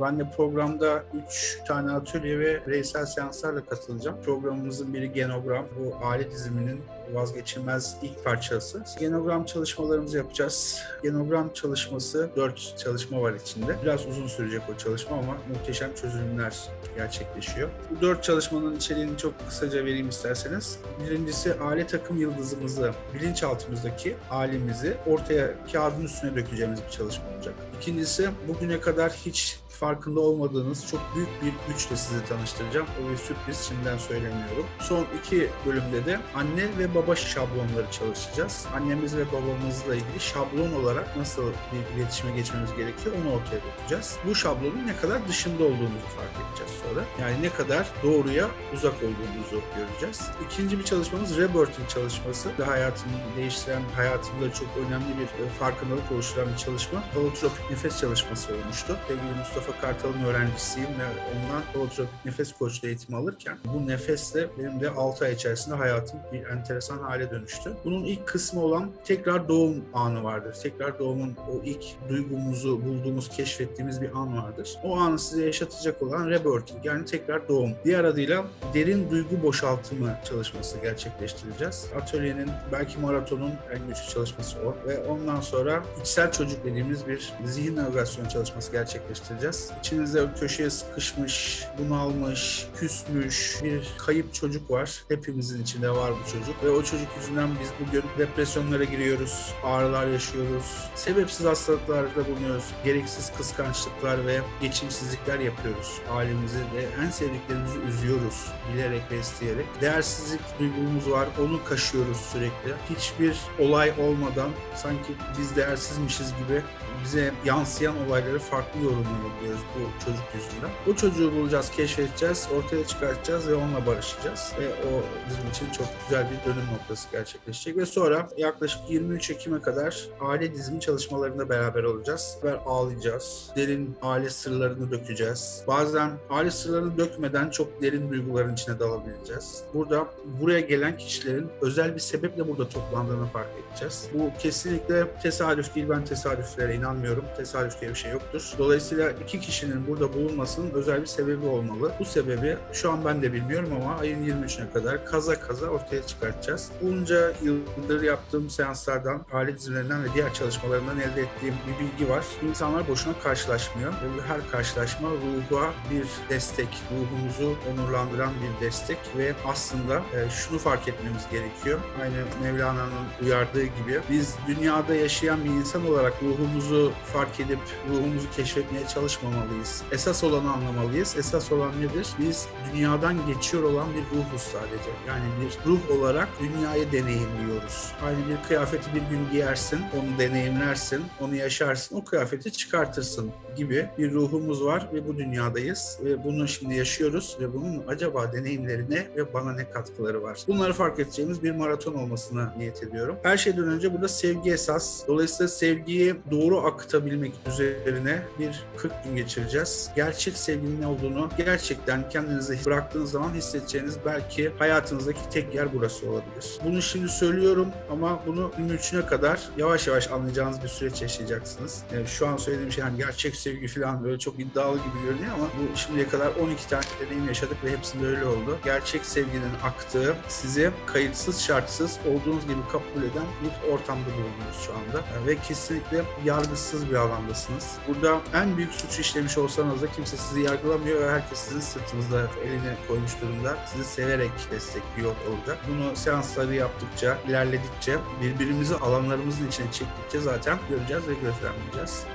Ben de programda 3 tane atölye ve bireysel seanslarla katılacağım. Programımızın biri genogram. Bu alet diziminin vazgeçilmez ilk parçası. Genogram çalışmalarımızı yapacağız. Genogram çalışması 4 çalışma var içinde. Biraz uzun sürecek o çalışma ama muhteşem çözümler gerçekleşiyor. Bu 4 çalışmanın içeriğini çok kısaca vereyim isterseniz. Birincisi aile takım yıldızımızı, bilinçaltımızdaki halimizi ortaya kağıdın üstüne dökeceğimiz bir çalışma olacak. İkincisi bugüne kadar hiç farkında olmadığınız çok büyük bir güçle sizi tanıştıracağım. O bir sürpriz şimdiden söylemiyorum. Son iki bölümde de anne ve baba şablonları çalışacağız. Annemiz ve babamızla ilgili şablon olarak nasıl bir iletişime geçmemiz gerekiyor onu ortaya dökeceğiz. Bu şablonun ne kadar dışında olduğumuzu fark edeceğiz sonra. Yani ne kadar doğruya uzak olduğumuzu göreceğiz. İkinci bir çalışmamız rebirthing çalışması. Hayatımı değiştiren, hayatımda çok önemli bir farkındalık oluşturan bir çalışma. Holotropik nefes çalışması olmuştu. Sevgili Mustafa Kartal'ın öğrencisiyim ve ondan holotropik nefes koçluğu eğitimi alırken bu nefesle benim de 6 ay içerisinde hayatım bir enteresan hale dönüştü. Bunun ilk kısmı olan tekrar doğum anı vardır. Tekrar doğumun o ilk duygumuzu bulduğumuz, keşfettiğimiz bir an vardır. O anı size yaşatacak olan rebirthing yani tekrar doğum. Diğer adıyla derin duygu boşaltımı çalışması gerçekleştireceğiz. Atölyenin belki maratonun en güçlü çalışması o ve ondan sonra içsel çocuk dediğimiz bir zihin navigasyon çalışması gerçekleştireceğiz. İçinizde köşeye sıkışmış, bunalmış, küsmüş bir kayıp çocuk var. Hepimizin içinde var bu çocuk ve o çocuk yüzünden biz bugün depresyonlara giriyoruz, ağrılar yaşıyoruz, sebepsiz hastalıklarda bulunuyoruz, gereksiz kıskançlıklar ve geçimsizlikler yapıyoruz. Ailemizi ve en sevdiklerimizi üzüyoruz bilerek ve isteyerek. Değersizlik duygumuz var, onu kaşıyoruz sürekli. Hiçbir olay olmadan sanki biz değersizmişiz gibi bize yansıyan olayları farklı yorumlayabiliyoruz bu çocuk yüzünden. O çocuğu bulacağız, keşfedeceğiz, ortaya çıkartacağız ve onunla barışacağız. Ve o bizim için çok güzel bir dönüm noktası gerçekleşecek. Ve sonra yaklaşık 23 Ekim'e kadar aile dizimi çalışmalarında beraber olacağız. Beraber ağlayacağız. Derin aile sırlarını dökeceğiz. Bazen aile sırlarını dökmeden çok derin duyguların içine dalabileceğiz. Burada buraya gelen kişilerin özel bir sebeple burada toplandığını fark edeceğiz. Bu kesinlikle tesadüf değil. Ben tesadüflere inanmıyorum. Tesadüf diye bir şey yoktur. Dolayısıyla iki kişinin burada bulunmasının özel bir sebebi olmalı. Bu sebebi şu an ben de bilmiyorum ama ayın 23'üne kadar kaza kaza ortaya çıkartacağız. Bunca yıldır yaptığım seanslardan, aile dizimlerinden ve diğer çalışmalarından elde ettiğim bir bilgi var. İnsanlar boşuna karşılaşmıyor her karşılaşma ruha bir destek, ruhumuzu onurlandıran bir destek ve aslında e, şunu fark etmemiz gerekiyor. Aynı Mevlana'nın uyardığı gibi biz dünyada yaşayan bir insan olarak ruhumuzu fark edip ruhumuzu keşfetmeye çalışmamalıyız. Esas olanı anlamalıyız. Esas olan nedir? Biz dünyadan geçiyor olan bir ruhuz sadece. Yani bir ruh olarak dünyayı deneyimliyoruz. Aynı bir kıyafeti bir gün giyersin, onu deneyimlersin, onu yaşarsın, o kıyafeti çıkartırsın gibi bir ruhumuz var ve bu dünyadayız ve bunu şimdi yaşıyoruz ve bunun acaba deneyimlerine ve bana ne katkıları var? Bunları fark edeceğimiz bir maraton olmasına niyet ediyorum. Her şeyden önce burada sevgi esas. Dolayısıyla sevgiyi doğru akıtabilmek üzerine bir 40 gün geçireceğiz. Gerçek sevginin ne olduğunu gerçekten kendinize bıraktığınız zaman hissedeceğiniz belki hayatınızdaki tek yer burası olabilir. Bunu şimdi söylüyorum ama bunu 23'üne kadar yavaş yavaş anlayacağınız bir süreç yaşayacaksınız. Yani şu an söylediğim şey hani gerçek sevgi falan böyle çok iddialı gibi görünüyor ama bu şimdiye kadar 12 tane deneyim yaşadık ve hepsinde öyle oldu. Gerçek sevginin aktığı, sizi kayıtsız şartsız olduğunuz gibi kabul eden bir ortamda bulunuyoruz şu anda. Ve kesinlikle yargısız bir alandasınız. Burada en büyük suç işlemiş olsanız da kimse sizi yargılamıyor ve herkes sizin sırtınızda elini koymuş durumda. Sizi severek destekliyor olacak. Bunu seansları yaptıkça, ilerledikçe, birbirimizi alanlarımızın içine çektikçe zaten göreceğiz ve gözlemleyeceğiz.